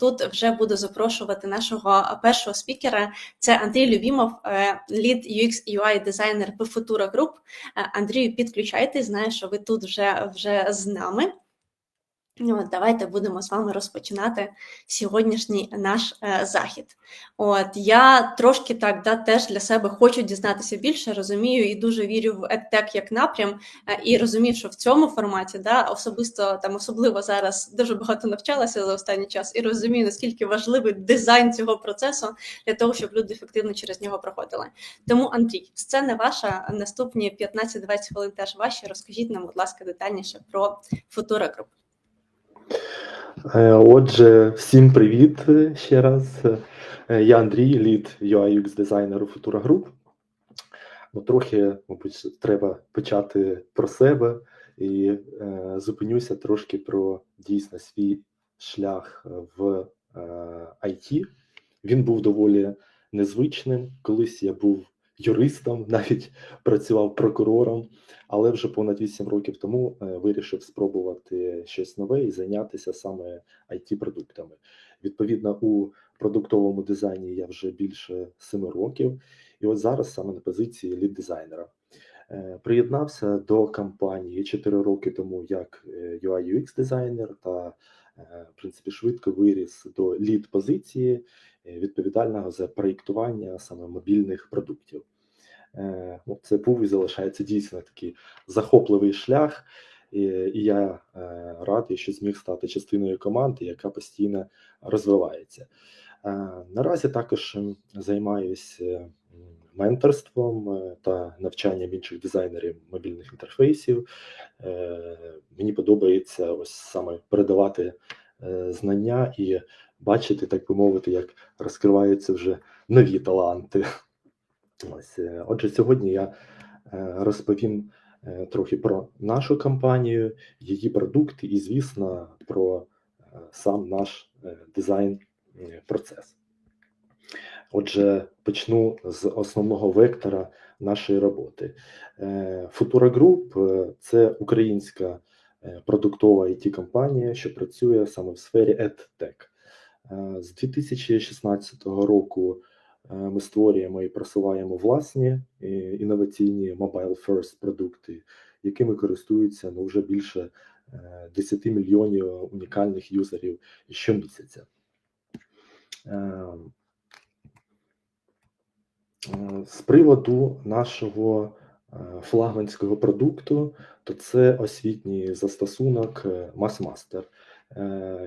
Тут вже буду запрошувати нашого першого спікера. Це Андрій Любімов, е, лід UX UI дизайнер Futura Group. Е, Андрію, підключайтесь, знаю, що ви тут вже, вже з нами. Ну, От, давайте будемо з вами розпочинати сьогоднішній наш е, захід. От я трошки так да, теж для себе хочу дізнатися більше, розумію і дуже вірю в EdTech як напрям, е, і розумію, що в цьому форматі да, особисто там особливо зараз дуже багато навчалася за останній час і розумію, наскільки важливий дизайн цього процесу для того, щоб люди ефективно через нього проходили. Тому, Андрій, сцена ваша, наступні 15-20 хвилин теж ваші. Розкажіть нам, будь ласка, детальніше про Futura Group. Е, Отже, всім привіт ще раз. Е, Я Андрій, лід UI UX дизайнер Futura Group. Ну, трохи, мабуть, треба почати про себе і е, зупинюся трошки про дійсно свій шлях в е, IT. Він був доволі незвичним. Колись я був юристом, навіть працював прокурором, але вже понад 8 років тому е, вирішив спробувати щось нове і зайнятися саме it продуктами Відповідно, у продуктовому дизайні я вже більше 7 років, і от зараз саме на позиції лід-дизайнера. Е, Приєднався до компанії 4 роки тому як е, UI UX дизайнер та в принципі швидко виріс до лід позиції е, відповідального за проєктування саме мобільних продуктів. Е, ну, Це був і залишається дійсно такий захопливий шлях, і, я е, радий, що зміг стати частиною команди, яка постійно розвивається. Е, Наразі також займаюся менторством е, та навчанням інших дизайнерів мобільних інтерфейсів. Е, Мені подобається ось саме передавати е, знання і бачити, так би мовити, як розкриваються вже нові таланти. Ось, отже, сьогодні я розповім трохи про нашу компанію, її продукти і, звісно, про сам наш дизайн процес. Отже, почну з основного вектора нашої роботи. Е, Futura Group е, це українська е, продуктова it компанія що працює саме в сфері EdTech. З 2016 року ми створюємо і просуваємо власні інноваційні mobile first продукти, якими користуються ну, вже більше е, 10 мільйонів унікальних юзерів щомісяця. Е, З приводу нашого е, флагманського продукту, то це освітній застосунок е, MassMaster.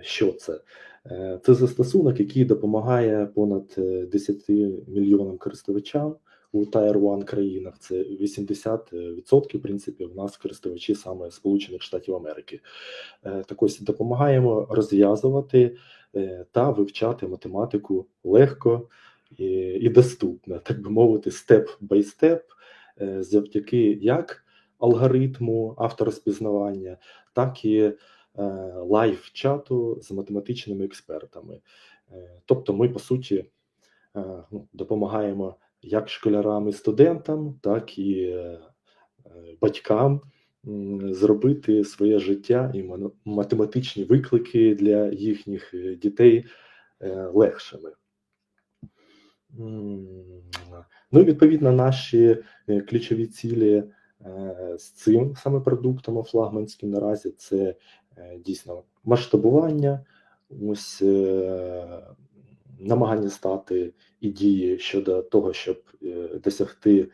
Що це? Це застосунок, який допомагає понад е, 10 мільйонам користувачам у Tier 1 країнах. Це 80% в принципі в нас користувачі саме Сполучених Штатів Америки. Так ось допомагаємо розв'язувати та вивчати математику легко і, і доступно, так би мовити, степ бай степ, е, завдяки як алгоритму авторозпізнавання, так і е, лайв-чату з математичними експертами. Е, Тобто, ми по суті ну, допомагаємо як школярам і студентам, так і батькам зробити своє життя і математичні виклики для їхніх дітей легшими. Ну і відповідно наші е, ключові цілі е, з цим саме продуктом флагманським наразі це е, дійсно масштабування, ось намагання стати і дії щодо того, щоб досягти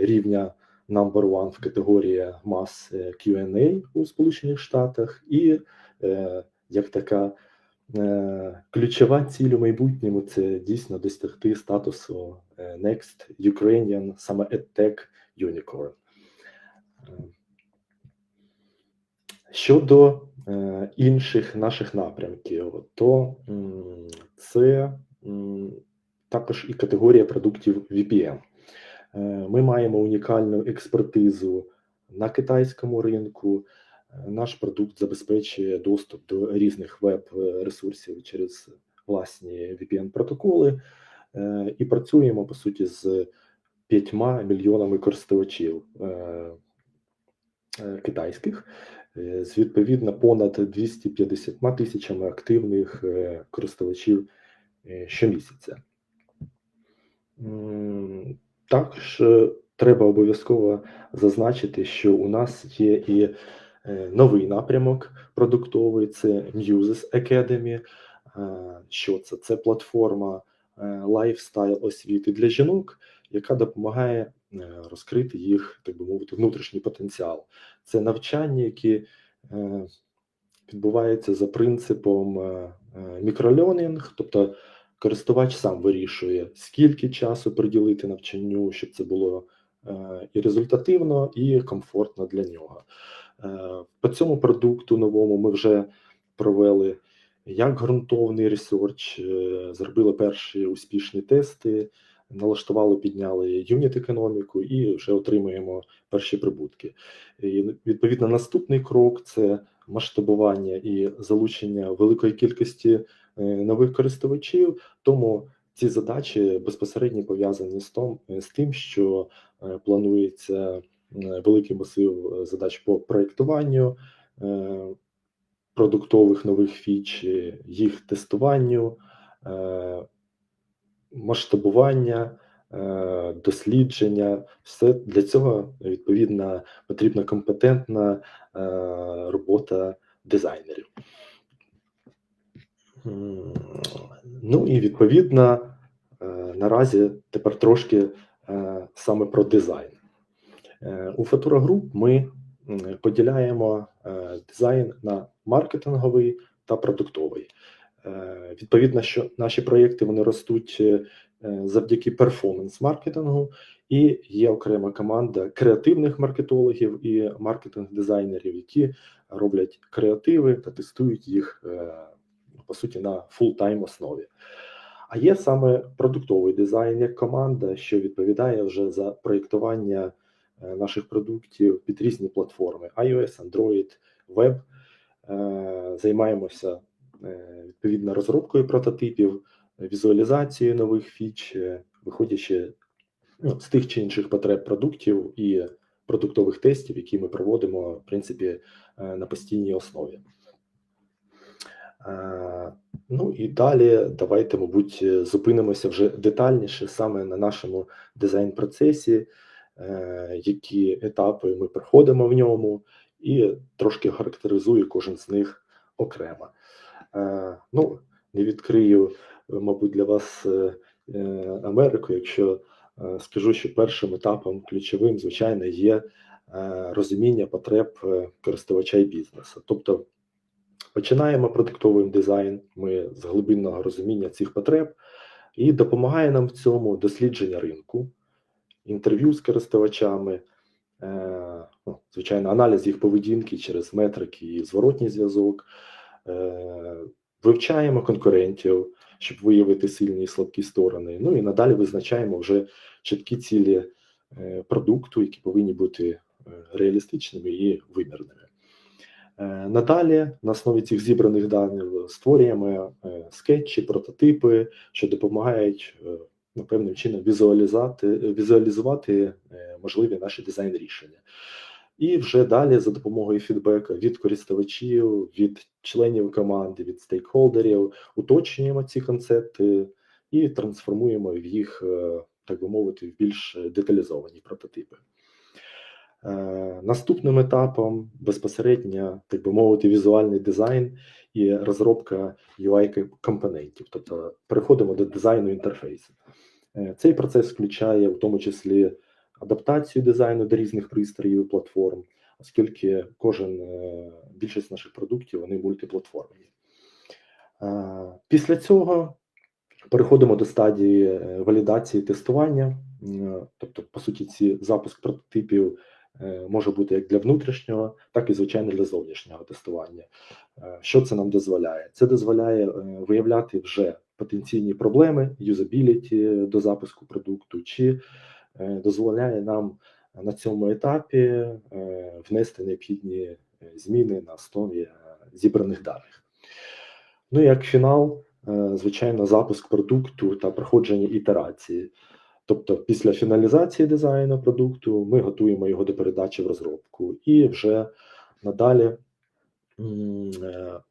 рівня number one в категорії мас Q&A у Сполучених Штатах, і як така Ключова ціль у майбутньому це дійсно досягти статусу е, Next Ukrainian саме EdTech Unicorn. Е, Щодо е, інших наших напрямків, то це також і категорія продуктів VPN. Е, Ми маємо унікальну експертизу на китайському ринку. Наш продукт забезпечує доступ до різних веб-ресурсів через власні VPN-протоколи е, і працюємо по суті з п'ятьма мільйонами користувачів е, е, китайських, з відповідно понад 250 тисячами активних користувачів щомісяця. Також треба обов'язково зазначити, що у нас є і новий напрямок продуктовий це Muses Academy. Е, Що це? Це платформа е, лайфстайл освіти для жінок, яка допомагає е, розкрити їх, так би мовити, внутрішній потенціал. Це навчання, які е, відбуваються за принципом е, е, мікролернінг, тобто користувач сам вирішує, скільки часу приділити навчанню, щоб це було е, і результативно, і комфортно для нього. Е, По цьому продукту новому ми вже провели як ґрунтовний ресерч, е, зробили перші успішні тести, налаштували, підняли юніт економіку і вже отримуємо перші прибутки. І відповідно, наступний крок це масштабування і залучення великої кількості е, нових користувачів. Тому ці задачі безпосередньо пов'язані з тим, що планується великий масив е, задач по проєктуванню е, продуктових нових фіч, е, їх тестуванню, е, масштабування, е, дослідження. Все для цього відповідно потрібна компетентна е, робота дизайнерів. Ну і відповідно е, наразі тепер трошки е, саме про дизайн. Е, У Futura Group ми поділяємо е, дизайн на маркетинговий та продуктовий. Е, Відповідно, що наші проєкти вони ростуть завдяки перформанс-маркетингу, і є окрема команда креативних маркетологів і маркетинг-дизайнерів, які роблять креативи та тестують їх по суті на фултайм основі. А є саме продуктовий дизайн як команда, що відповідає вже за проєктування наших продуктів під різні платформи: iOS, Android, Web. Е, Займаємося е, відповідно розробкою прототипів, візуалізацією нових фіч, е, виходячи ну, з тих чи інших потреб продуктів і продуктових тестів, які ми проводимо в принципі е, на постійній основі. Е, Ну і далі давайте, мабуть, е, зупинимося вже детальніше саме на нашому дизайн-процесі, е, які етапи ми проходимо в ньому, і трошки характеризую кожен з них окремо. Е, Ну, не відкрию, е, мабуть, для вас е, е, Америку, якщо е, скажу, що першим етапом ключовим, звичайно, є е, розуміння потреб е, користувача і бізнесу. Тобто починаємо продуктовий дизайн, ми з глибинного розуміння цих потреб, і допомагає нам в цьому дослідження ринку, інтерв'ю з користувачами, е, ну, звичайно, аналіз їх поведінки через метрики і зворотній зв'язок. Е, Вивчаємо конкурентів, щоб виявити сильні і слабкі сторони. Ну і надалі визначаємо вже чіткі цілі е, продукту, які повинні бути реалістичними і вимірними. Надалі на основі цих зібраних даних створюємо скетчі, прототипи, що допомагають певним чином візуалізувати, візуалізувати е, можливі наші дизайн рішення. І вже далі за допомогою фідбека від користувачів, від членів команди, від стейкхолдерів уточнюємо ці концепти і трансформуємо в їх, е, так би мовити, в більш деталізовані прототипи. Е, Наступним етапом безпосередньо, так би мовити, візуальний дизайн і розробка UI компонентів, тобто переходимо до дизайну інтерфейсу. Е, Цей процес включає в тому числі адаптацію дизайну до різних пристроїв і платформ, оскільки кожен е, більшість наших продуктів вони мультиплатформні. Після цього переходимо до стадії валідації тестування, тобто, по суті, ці запуск прототипів може бути як для внутрішнього, так і звичайно для зовнішнього тестування. Е, Що це нам дозволяє? Це дозволяє е, виявляти вже потенційні проблеми юзабіліті до запуску продукту, чи е, дозволяє нам на цьому етапі е, внести необхідні е, зміни на основі е, зібраних даних. Ну і як фінал, е, звичайно, запуск продукту та проходження ітерації. Тобто, після фіналізації дизайну продукту ми готуємо його до передачі в розробку і вже надалі е,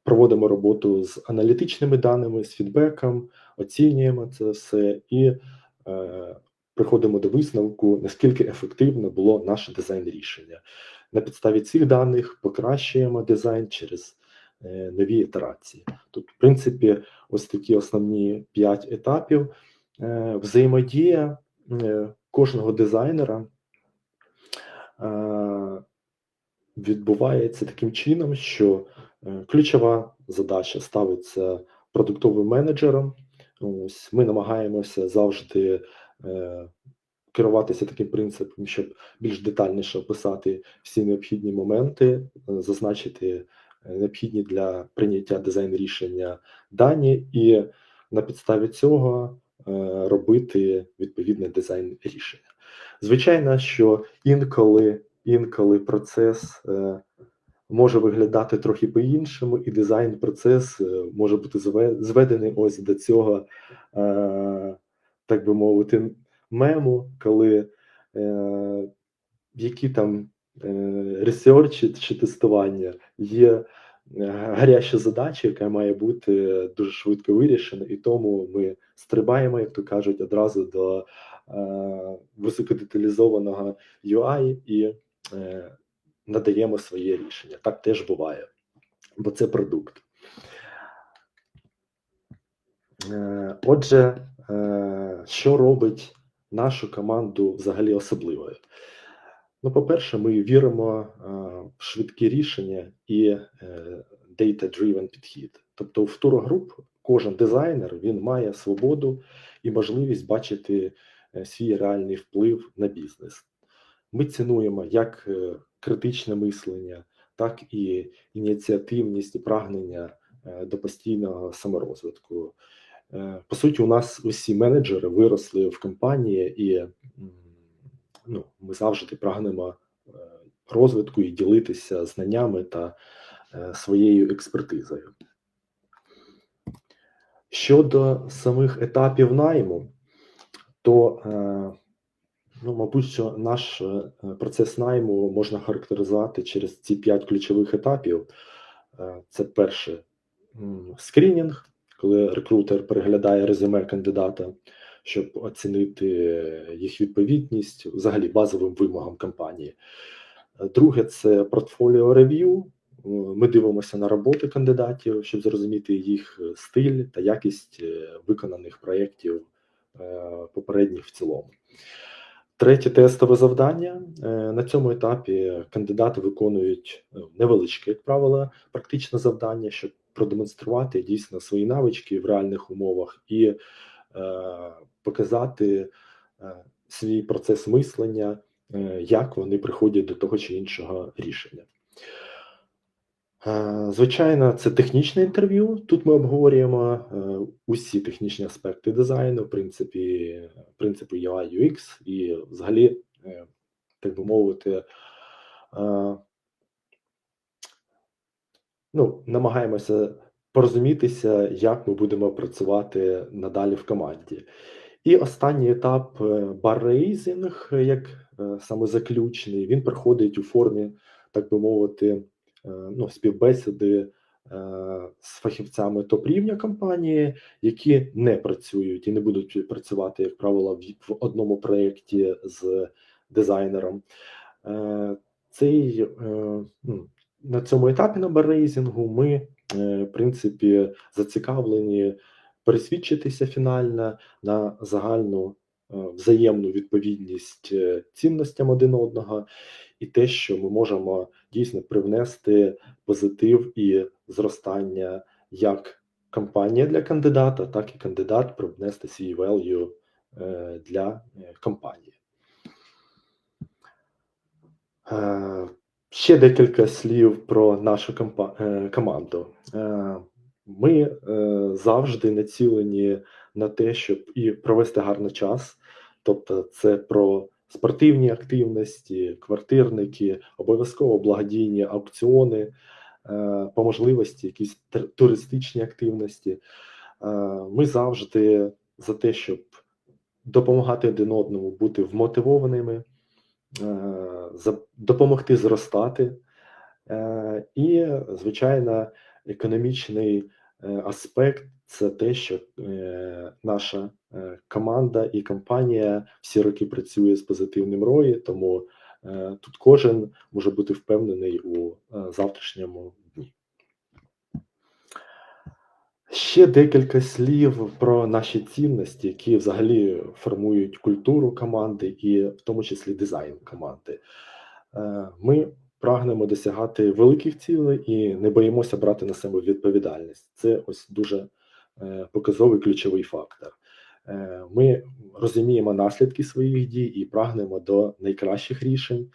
проводимо роботу з аналітичними даними, з фідбеком, оцінюємо це все і е, приходимо до висновку, наскільки ефективно було наше дизайн рішення. На підставі цих даних покращуємо дизайн через е, нові ітерації. Тут, в принципі, ось такі основні п'ять етапів. Е, Взаємодія кожного дизайнера е, відбувається таким чином, що е, ключова задача ставиться продуктовим менеджером. Ось ми намагаємося завжди е, керуватися таким принципом, щоб більш детальніше описати всі необхідні моменти, е, зазначити е, необхідні для прийняття дизайн рішення дані, і на підставі цього е, робити відповідний дизайн рішення. Звичайно, що інколи, інколи процес е, може виглядати трохи по-іншому, і дизайн процес е, може бути зведений ось до цього, е, так би мовити, мему, коли е, які там е, ресерчі чи тестування є е, гаряча задача, яка має бути дуже швидко вирішена, і тому ми стрибаємо, як то кажуть, одразу до е, високодеталізованого UI і е, надаємо своє рішення. Так теж буває, бо це продукт. Е, Отже, е, що робить нашу команду взагалі особливою? Ну, по-перше, ми віримо е, в швидкі рішення і е, data-driven підхід. Тобто, в Group кожен дизайнер він має свободу і можливість бачити е, свій реальний вплив на бізнес. Ми цінуємо як критичне мислення, так і ініціативність і прагнення до постійного саморозвитку. По суті, у нас усі менеджери виросли в компанії, і ну, ми завжди прагнемо е, розвитку і ділитися знаннями та е, своєю експертизою. Щодо самих етапів найму, то, е, ну, мабуть, що наш процес найму можна характеризувати через ці п'ять ключових етапів. Це перше скринінг, коли рекрутер переглядає резюме кандидата, щоб оцінити їх відповідність взагалі базовим вимогам компанії. Друге це портфоліо рев'ю. Ми дивимося на роботи кандидатів, щоб зрозуміти їх стиль та якість е, виконаних проєктів е, попередніх в цілому. Третє тестове завдання. Е, На цьому етапі кандидати виконують невеличке, як правило, практичне завдання, щоб продемонструвати дійсно свої навички в реальних умовах і показати е, свій процес мислення, е, як вони приходять до того чи іншого рішення. Е, Звичайно, це технічне інтерв'ю. Тут ми обговорюємо усі технічні аспекти дизайну, в принципі, принципи UI, UX і взагалі, так би мовити, ну, намагаємося порозумітися, як ми будемо працювати надалі в команді. І останній етап баррейзинг, як е, саме заключний, він проходить у формі, так би мовити, е, ну, співбесіди е, з фахівцями топ-рівня компанії, які не працюють і не будуть працювати, як правило, в, одному проєкті з дизайнером. Е, Цей, е, ну, на цьому етапі на баррейзингу ми, е, в принципі, зацікавлені пересвідчитися фінально на загальну е, взаємну відповідність е, цінностям один одного, і те, що ми можемо дійсно привнести позитив і зростання як компанія для кандидата, так і кандидат привнести свій value е, для компанії. Ще декілька слів про нашу команду. Ми е, завжди націлені на те, щоб і провести гарний час. Тобто, це про спортивні активності, квартирники, обов'язково благодійні аукціони, е, по можливості якісь туристичні активності. Е, Ми завжди за те, щоб допомагати один одному бути вмотивованими, е, допомогти зростати Е, І, звичайно, економічний аспект це те, що е, наша е, команда і компанія всі роки працює з позитивним ROI, тому е, тут кожен може бути впевнений у е, завтрашньому дні. Ще декілька слів про наші цінності, які взагалі формують культуру команди і в тому числі дизайн команди. Е, Ми прагнемо досягати великих цілей і не боїмося брати на себе відповідальність. Це ось дуже е, показовий ключовий фактор. Е, Ми розуміємо наслідки своїх дій і прагнемо до найкращих рішень.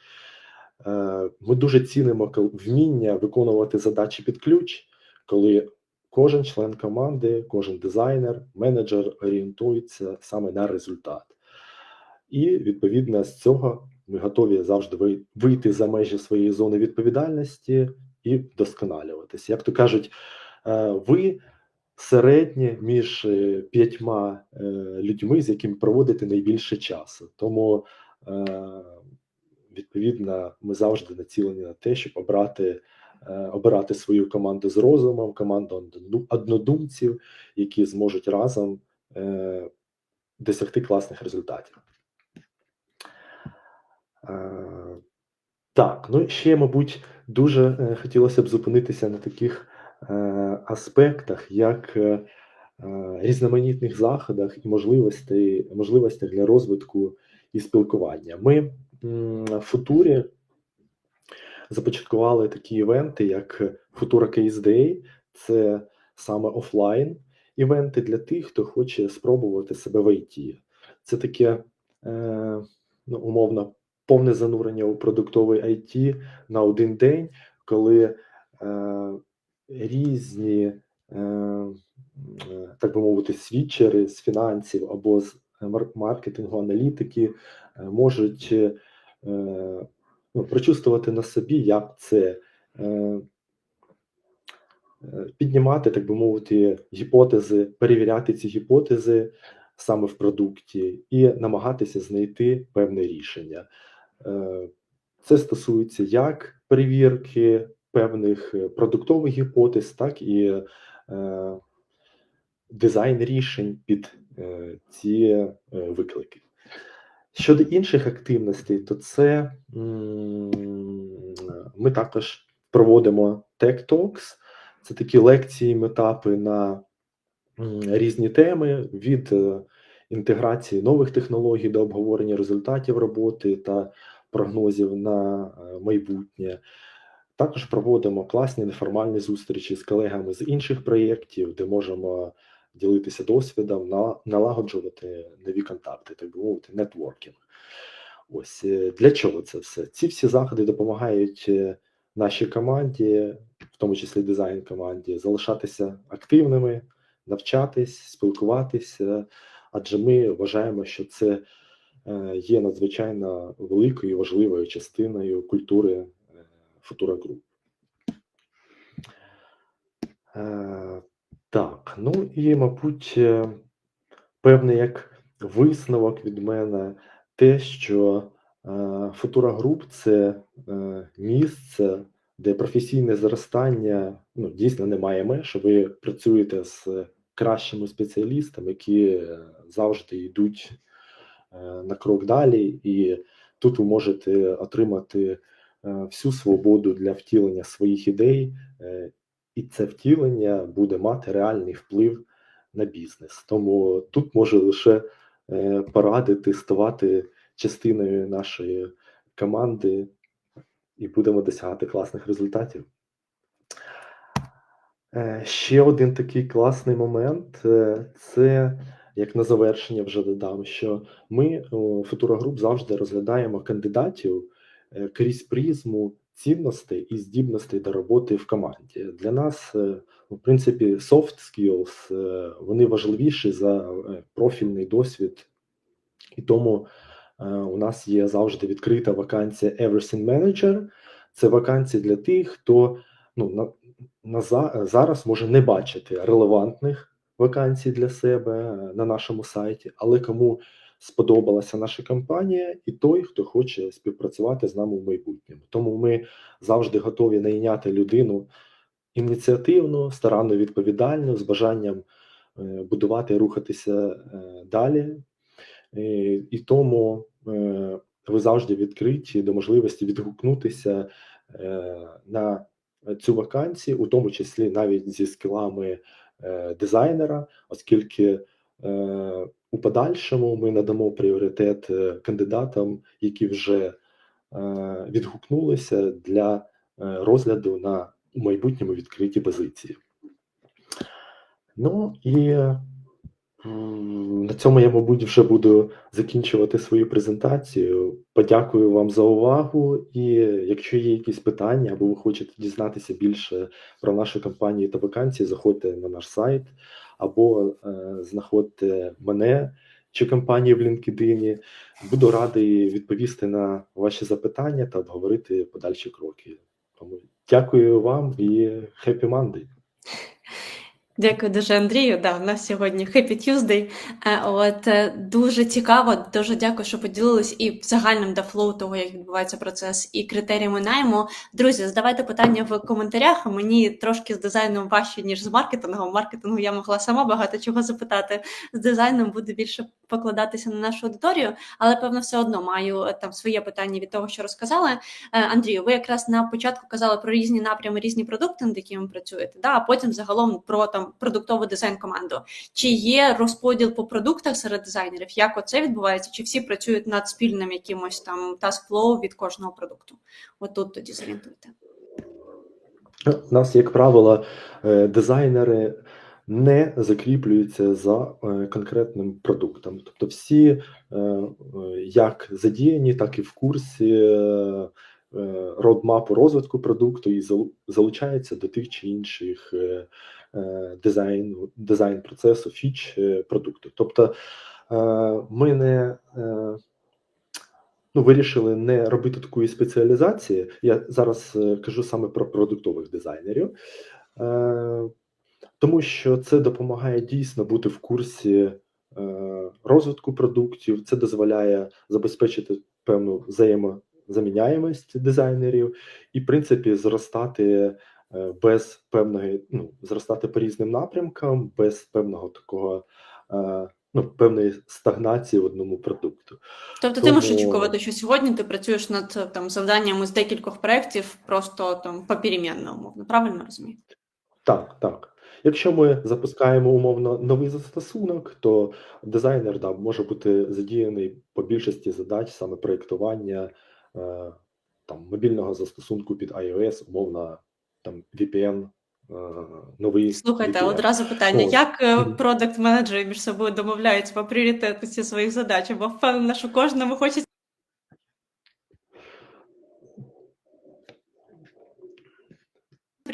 Е, Ми дуже цінимо вміння виконувати задачі під ключ, коли кожен член команди, кожен дизайнер, менеджер орієнтується саме на результат. І відповідно з цього ми готові завжди вий- вийти за межі своєї зони відповідальності і вдосконалюватися. Як то кажуть, е, ви середнє між е, п'ятьма е, людьми, з якими проводите найбільше часу. Тому відповідно ми завжди націлені на те, щоб обрати. Обирати свою команду з розумом, команду однодумців, які зможуть разом досягти класних результатів. Е, Так, ну ще, мабуть, дуже е, хотілося б зупинитися на таких е, аспектах, як різноманітних заходах і можливостей, можливостях для розвитку і спілкування. Ми в футурі започаткували такі івенти, як Futura Case Day, це саме офлайн івенти для тих, хто хоче спробувати себе в ІТ. Це таке ну, умовно повне занурення у продуктовий IT на один день, коли е, різні, е, е, так би мовити, свідчери з фінансів або з мар- маркетингу, аналітики е, можуть е, ну, прочувствувати на собі, як це е, е, піднімати, так би мовити, гіпотези, перевіряти ці гіпотези саме в продукті і намагатися знайти певне рішення. Е, Це стосується як перевірки певних е, продуктових гіпотез, так і е, дизайн рішень під ці виклики. Щодо інших активностей, то це ми також проводимо Tech Talks. Це такі лекції, метапи на різні теми від інтеграції нових технологій до обговорення результатів роботи та прогнозів на е, майбутнє. Також проводимо класні неформальні зустрічі з колегами з інших проєктів, де можемо ділитися досвідом, на- налагоджувати нові контакти, так би мовити, нетворкінг. Ось е, для чого це все? Ці всі заходи допомагають е, нашій команді, в тому числі дизайн команді, залишатися активними, навчатись, спілкуватися, адже ми вважаємо, що це е, є надзвичайно великою і важливою частиною культури е, Futura Group. Е, Так, ну і, мабуть, певний як висновок від мене те, що Futura Group – це місце, де професійне зростання ну, дійсно не має меж. Ви працюєте з кращими спеціалістами, які е, завжди йдуть е, на крок далі, і тут ви можете отримати е, всю свободу для втілення своїх ідей, і це втілення буде мати реальний вплив на бізнес. Тому тут можу лише порадити ставати частиною нашої команди, і будемо досягати класних результатів. Е, Ще один такий класний момент е, це як на завершення вже додам, що ми Futura завжди розглядаємо кандидатів е, крізь призму цінностей і здібностей до роботи в команді. Для нас, в принципі, soft skills вони важливіші за профільний досвід, і тому у нас є завжди відкрита вакансія Everything Manager. Це вакансія для тих, хто ну, на, на за- зараз може не бачити релевантних вакансій для себе е, на нашому сайті, але кому сподобалася наша компанія, і той, хто хоче співпрацювати з нами в майбутньому. Тому ми завжди готові найняти людину ініціативну, старанно відповідальну, з бажанням е, будувати рухатися е, далі. І тому ви завжди відкриті до можливості відгукнутися на цю вакансію, у тому числі навіть зі скілами е, дизайнера, оскільки е, у подальшому ми надамо пріоритет е, кандидатам, які вже відгукнулися для розгляду на майбутньому відкриті позиції. Ну і на цьому я, мабуть, вже буду закінчувати свою презентацію. Подякую вам за увагу. І якщо є якісь питання або ви хочете дізнатися більше про нашу компанію та вакансії, заходьте на наш сайт або е, знаходьте мене чи компанію в LinkedIn. Буду радий відповісти на ваші запитання та обговорити подальші кроки. Тому дякую вам і Happy Monday! Дякую дуже, Андрію. Да, у нас сьогодні Happy Tuesday. Е, От е, дуже цікаво, дуже дякую, що поділились і загальним дефлоу того, як відбувається процес, і критеріями найму. Друзі, задавайте питання в коментарях. Мені трошки з дизайном важче, ніж з маркетингом. Маркетингу я могла сама багато чого запитати. З дизайном буде більше покладатися на нашу аудиторію, але певно все одно маю е, там своє питання від того, що розказали. Е, Андрію, ви якраз на початку казали про різні напрями, різні продукти, над якими працюєте, да, а потім загалом про там продуктову дизайн команду. Чи є розподіл по продуктах серед дизайнерів? Як оце відбувається? Чи всі працюють над спільним якимось там flow від кожного продукту? От тут тоді зорієнтуйте. У нас, як правило, е, дизайнери не закріплюються за е, конкретним продуктом. Тобто, всі е, е, як задіяні, так і в курсі родмапу розвитку продукту і зал- залучаються до тих чи інших дизайн, дизайн процесу, фіч продукту. Тобто, ми не ну, вирішили не робити такої спеціалізації. Я зараз кажу саме про продуктових дизайнерів, тому що це допомагає дійсно бути в курсі е, розвитку продуктів. Це дозволяє забезпечити певну взаємозаміняємість дизайнерів і, в принципі, зростати е, без певної, ну, зростати по різним напрямкам, без певного такого. е, Ну, певної стагнації в одному продукту. Тобто ти можеш очікувати, що сьогодні ти працюєш над там завданнями з декількох проєктів, просто там попеременно, умовно, правильно розумію? Так, так. Якщо ми запускаємо умовно новий застосунок, то дизайнер да, може бути задіяний по більшості задач саме проєктування е, там, мобільного застосунку під iOS, умовно там VPN, е, новий Слухайте, VPN. одразу питання: Ось. як продакт менеджери між собою домовляються по пріоритетності своїх задач? Бо впевнена, що кожному хочеться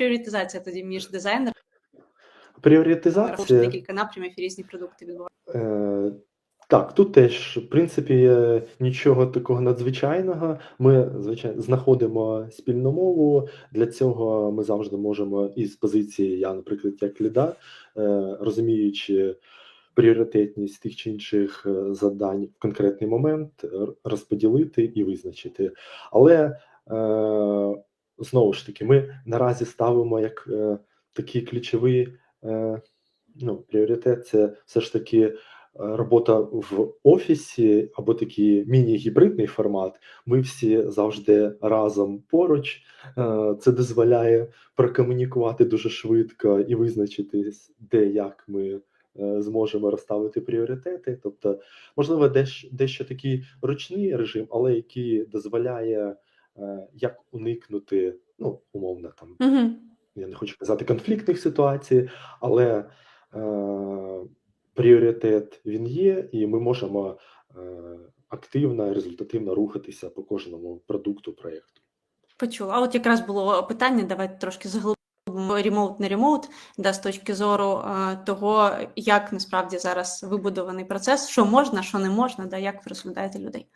пріоритизація тоді між дизайнером, Пріоритизація. декілька напрямів і різні продукти відбуваються. Е, так, тут теж, в принципі, нічого такого надзвичайного. Ми, звичайно, знаходимо спільну мову. Для цього ми завжди можемо із позиції, я, наприклад, як ліда, е, розуміючи пріоритетність тих чи інших е, завдань в конкретний момент, розподілити і визначити. Але знову ж таки, ми наразі ставимо як такий ключовий е, ну, пріоритет це все ж таки е, робота в офісі або такий міні-гібридний формат. Ми всі завжди разом поруч. Е, Це дозволяє прокомунікувати дуже швидко і визначитись, де як ми е, зможемо розставити пріоритети. Тобто, можливо, дещо, дещо такий ручний режим, але який дозволяє е, як уникнути, ну, умовно, там Угу. Я не хочу казати конфліктних ситуацій, але е, пріоритет він є, і ми можемо е, активно, результативно рухатися по кожному продукту проєкту. Почула. А от якраз було питання, давайте трошки заглибимо ремоут не ремоут, да, з точки зору е, того, як насправді зараз вибудований процес, що можна, що не можна, да, як ви розглядаєте людей.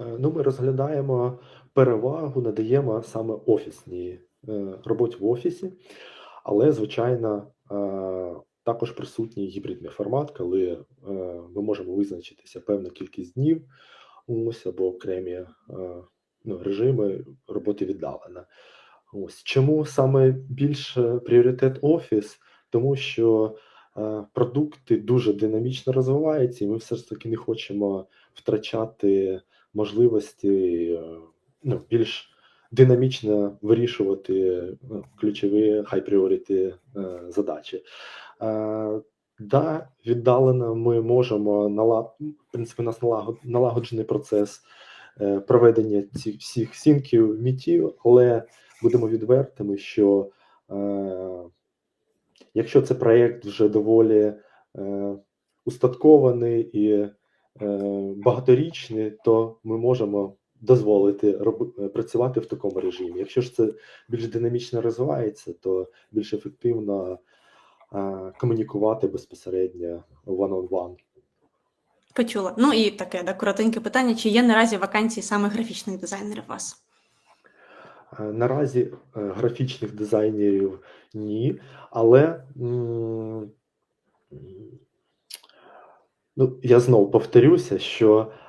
Е, Ну, ми розглядаємо перевагу, надаємо саме офісній роботі в офісі, але, звичайно, е, також присутній гібридний формат, коли е, ми можемо визначитися певну кількість днів ось, або окремі е, ну, режими роботи віддалено. Ось чому саме більше пріоритет офіс? Тому що е, продукти дуже динамічно розвиваються, і ми все ж таки не хочемо втрачати можливості е, ну, більш динамічно вирішувати е, ключові priority е, задачі. Е, Да, віддалено ми можемо нала... в принципі, у нас налагоджений процес проведення цих всіх сінків, мітів, але будемо відвертими, що якщо це проєкт вже доволі устаткований і багаторічний, то ми можемо дозволити роб... працювати в такому режимі. Якщо ж це більш динамічно розвивається, то більш ефективно е, комунікувати безпосередньо one-on-one. Почула. Ну і таке да, коротеньке питання: чи є наразі вакансії саме графічних дизайнерів у вас? Е, Наразі е, графічних дизайнерів ні, але ну, я знову повторюся, що е,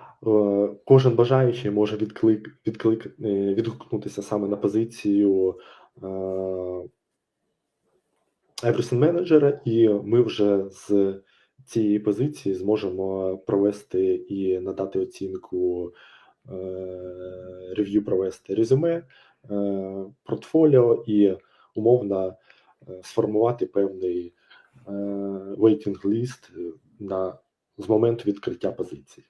кожен бажаючий може відклик, відклик, е, відгукнутися саме на позицію е, Everything менеджера, і ми вже з цієї позиції зможемо провести і надати оцінку е, рев'ю провести резюме, е, портфоліо і умовно е, сформувати певний е, waiting list на з моменту відкриття позиції.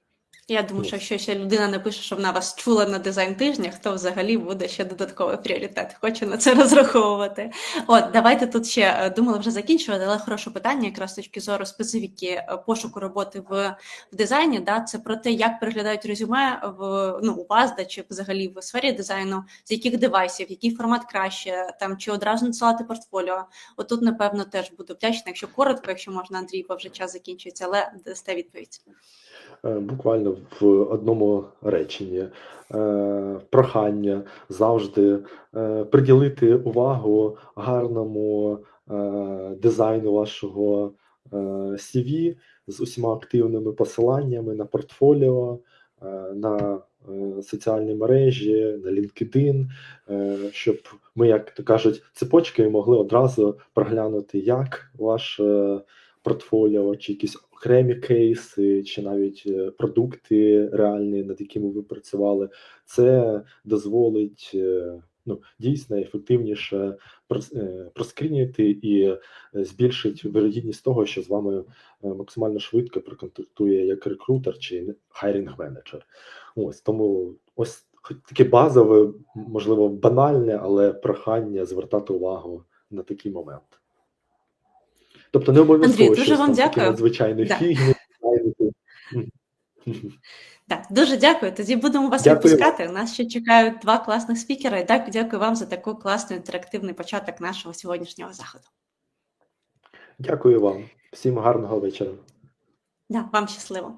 Я думаю, що якщо ще людина напише, що вона вас чула на дизайн тижнях, то взагалі буде ще додатковий пріоритет. Хочу на це розраховувати. От давайте тут ще е, думала вже закінчувати, але хороше питання, якраз з точки зору специфіки е, пошуку роботи в, в дизайні. Да, це про те, як переглядають резюме в ну у вас, да чи взагалі в сфері дизайну, з яких девайсів, який формат краще, там чи одразу надсилати портфоліо. Отут, напевно, теж буду вдячна, якщо коротко, якщо можна, Андрій, бо вже час закінчується, але дасте відповідь. Е, Буквально в одному реченні. Е, прохання завжди е, приділити увагу гарному дизайну вашого CV з усіма активними посиланнями на портфоліо, на соціальні мережі, на LinkedIn, щоб ми, як то кажуть, цепочкою могли одразу проглянути, як ваше портфоліо, чи якісь окремі кейси, чи навіть е, продукти реальні, над якими ви працювали, це дозволить е, ну, дійсно ефективніше е, проскрініти і збільшить вирогідність того, що з вами максимально швидко проконтактує як рекрутер чи хайрінг менеджер. Ось тому ось хоч таке базове, можливо, банальне, але прохання звертати увагу на такий момент. Тобто не обов'язково Андрій, дуже вам дякую. надзвичайне Да. фігні. Так, дуже дякую. Тоді будемо вас Дякую. відпускати. У нас ще чекають два класних спікера. І Так, дякую вам за такий класний інтерактивний початок нашого сьогоднішнього заходу. Дякую вам. Всім гарного вечора. Да, вам щасливо.